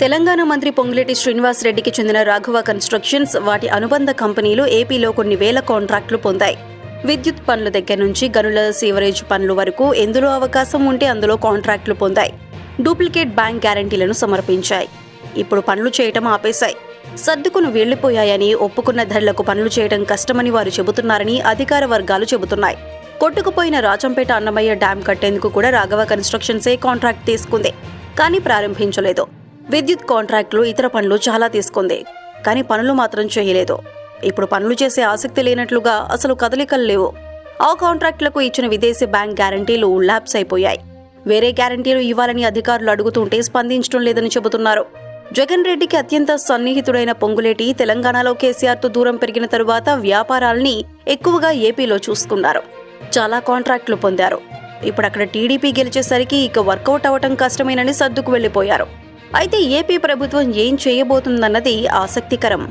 తెలంగాణ మంత్రి పొంగులేటి శ్రీనివాస్ రెడ్డికి చెందిన రాఘవ కన్స్ట్రక్షన్స్ వాటి అనుబంధ కంపెనీలు ఏపీలో కొన్ని వేల కాంట్రాక్టులు పొందాయి. విద్యుత్ పనుల దగ్గర నుంచి గనుల సీవరేజ్ పనుల వరకు ఎందులో అవకాశం ఉంటే అందులో కాంట్రాక్టులు పొందాయి. డూప్లికేట్ బ్యాంక్ గ్యారంటీలను సమర్పించాయి. ఇప్పుడు పనులు చేయటం ఆపేశాయి. సర్దుకును వెళ్ళిపోయాయని ఒప్పుకున్న ధరలకు పనులు చేయడం కష్టమని వారు చెబుతున్నారని అధికార వర్గాలు చెబుతున్నాయి. కొట్టుకుపోయిన రాజంపేట అన్నమయ్య డ్యాం కట్టేందుకు కూడా రాఘవ కన్స్ట్రక్షన్సే కాంట్రాక్ట్ తీసుకుంది. కానీ ప్రారంభించలేదు. విద్యుత్ కాంట్రాక్టులు ఇతర పనులు చాలా తీసుకుంది. కానీ పనులు మాత్రం చేయలేదు. ఇప్పుడు పనులు చేసే ఆసక్తి లేనట్లుగా అసలు కదలికలు లేవు. ఆ కాంట్రాక్టులకు ఇచ్చిన విదేశీ బ్యాంక్ గ్యారంటీలు ల్యాబ్స్ అయిపోయాయి. వేరే గ్యారంటీలు ఇవ్వాలని అధికారులు అడుగుతుంటే స్పందించడం లేదని చెబుతున్నారు. జగన్ రెడ్డికి అత్యంత సన్నిహితుడైన పొంగులేటి తెలంగాణలో కేసీఆర్తో దూరం పెరిగిన తరువాత వ్యాపారాల్ని ఎక్కువగా ఏపీలో చూసుకున్నారు. చాలా కాంట్రాక్టులు పొందారు. ఇప్పుడు అక్కడ టీడీపీ గెలిచేసరికి ఇక వర్కౌట్ అవ్వటం కష్టమేనని సర్దుకు వెళ్ళిపోయారు అయితే ఏపీ ప్రభుత్వం ఏం చేయబోతుందన్నది ఆసక్తికరం.